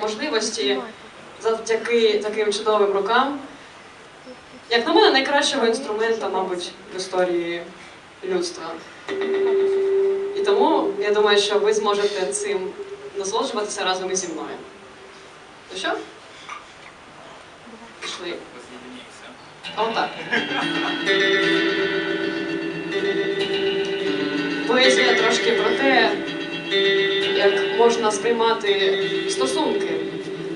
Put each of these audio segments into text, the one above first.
можливості завдяки таким чудовим рукам. Як на мене, найкращого інструмента, мабуть, в історії людства. І тому я думаю, що ви зможете цим насолоджуватися разом із зі мною. Ну що? Пішли. Отак. Поезія трошки про те, як можна сприймати стосунки.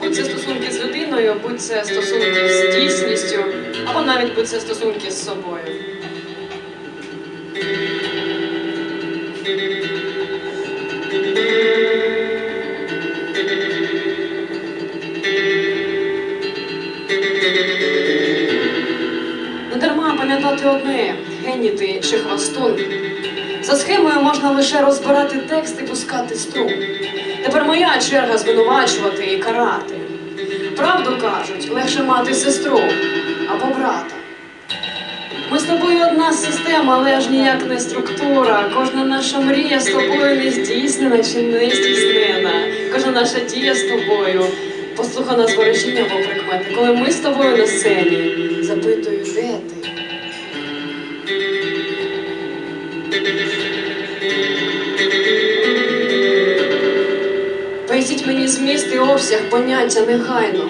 Будь це стосунки з людиною, будь це стосунки з дійсністю, або навіть будь це стосунки з собою. Не дарма пам'ятати одне геній ти чи хвостун. За схемою можна лише розбирати текст і пускати струм. Тепер моя черга звинувачувати і карати. Правду кажуть, легше мати сестру або брата. Ми з тобою одна система, але ж ніяк не структура. Кожна наша мрія з тобою не здійснена чи не здійснена. Кожна наша дія з тобою послухана з ворожіння або прикмети. Коли ми з тобою на сцені, запитую, де ти? Зміст і обсяг поняття негайно.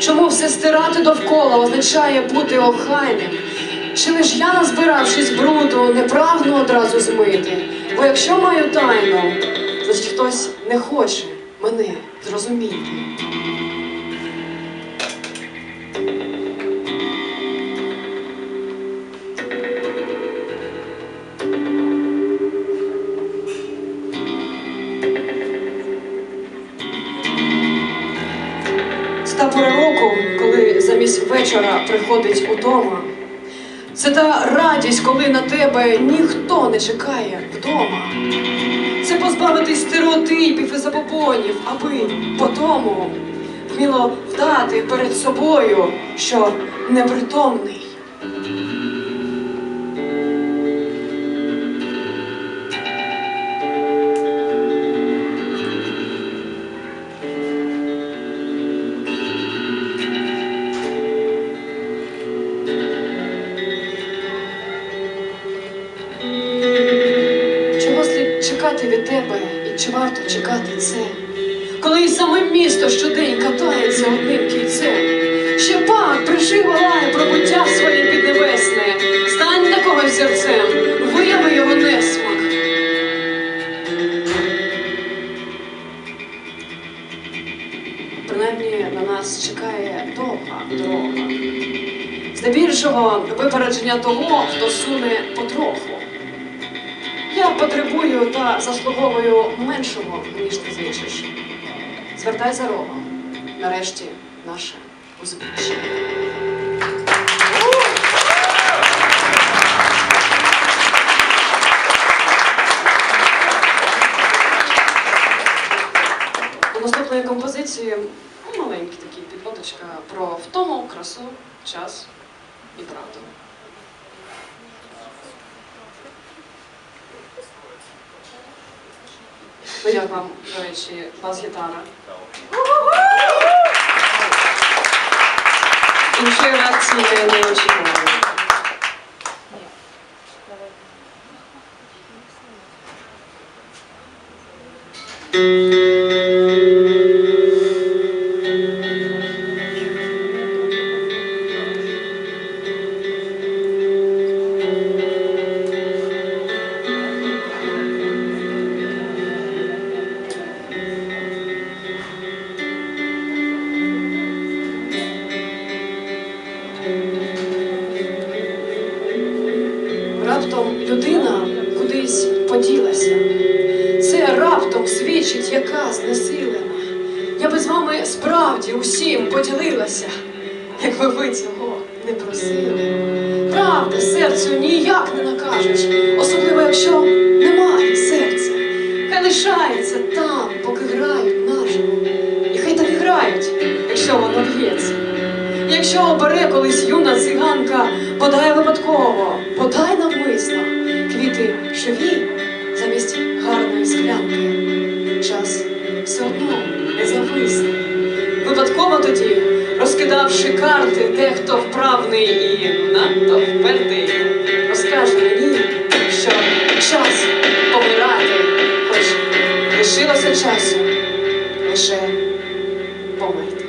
Чому все стирати довкола означає бути охайним? Чи не ж я, назбиравшись бруду, не прагну одразу змити? Бо якщо маю тайну, значить хтось не хоче мене зрозуміти. Пора року, коли замість вечора приходить удома. Це та радість, коли на тебе ніхто не чекає вдома. Це позбавитись стереотипів і забобонів, аби потому вміло вдати перед собою, що непритомний. Чекати від тебе і чи варто чекати це? Коли і саме місто щодень катається одним кільцем, ще пак пришив лає про буття своє піднебесне, стань на когось серцем, вияви його несмак. Принаймні на нас чекає довга дорога. Здебільшого випередження того, хто суне потроху. Я потребую та заслуговую меншого, ніж ти звичиш. Звертай за рогом. Нарешті наше узбіччя. У наступної композиції ну, маленькі такі підводочка про втому, красу, час і правду. Ну як вам, до речі, бас-гітара? Іншої реакції я не очікувала. Раптом поділася. Це раптом свідчить, яка знесилена. Я би з вами справді усім поділилася, якби ви цього не просили. Правда, серцю ніяк не накажеш, особливо якщо немає серця. Хай лишається там, поки грають наживо. І хай так і грають, якщо воно б'ється. Якщо обере колись юна циганка, подай випадково, подай навмисно, квіти живі випадково тоді, розкидавши карти, дехто вправний і надто впертий, розкаже мені, що час помирати, хоч лишилося часу лише померти.